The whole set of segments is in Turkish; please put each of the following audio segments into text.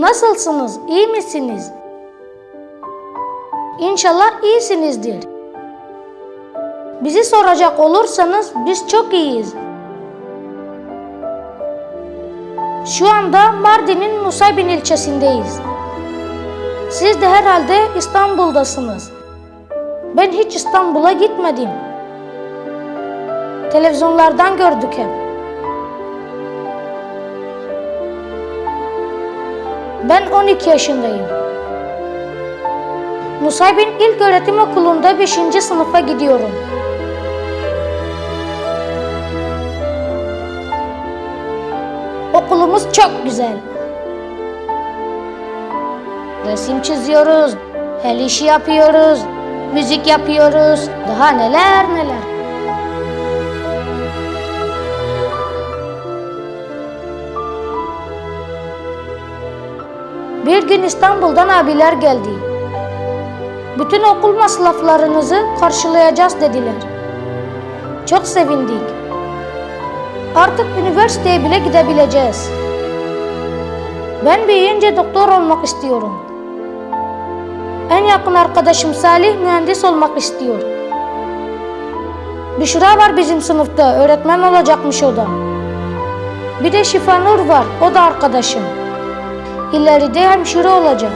Nasılsınız? İyi misiniz? İnşallah iyisinizdir. Bizi soracak olursanız biz çok iyiyiz. Şu anda Mardin'in Nusaybin ilçesindeyiz. Siz de herhalde İstanbul'dasınız. Ben hiç İstanbul'a gitmedim. Televizyonlardan gördük hep. Ben 12 yaşındayım. Nusaybin İlk Öğretim Okulu'nda 5. sınıfa gidiyorum. Okulumuz çok güzel. Resim çiziyoruz, el işi yapıyoruz, müzik yapıyoruz, daha neler neler. Bir gün İstanbul'dan abiler geldi. Bütün okul masraflarınızı karşılayacağız dediler. Çok sevindik. Artık üniversiteye bile gidebileceğiz. Ben büyüyünce doktor olmak istiyorum. En yakın arkadaşım Salih mühendis olmak istiyor. Büşra var bizim sınıfta, öğretmen olacakmış o da. Bir de Şifanur var, o da arkadaşım. İleride hemşire olacak.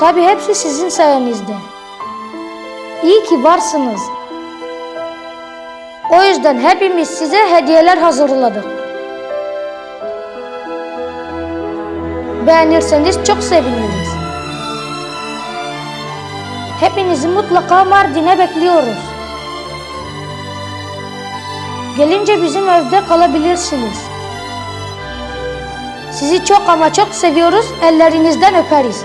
Tabii hepsi sizin sayenizde. İyi ki varsınız. O yüzden hepimiz size hediyeler hazırladık. Beğenirseniz çok seviniriz. Hepinizi mutlaka Mardin'e bekliyoruz. Gelince bizim evde kalabilirsiniz. Sizi çok ama çok seviyoruz. Ellerinizden öperiz.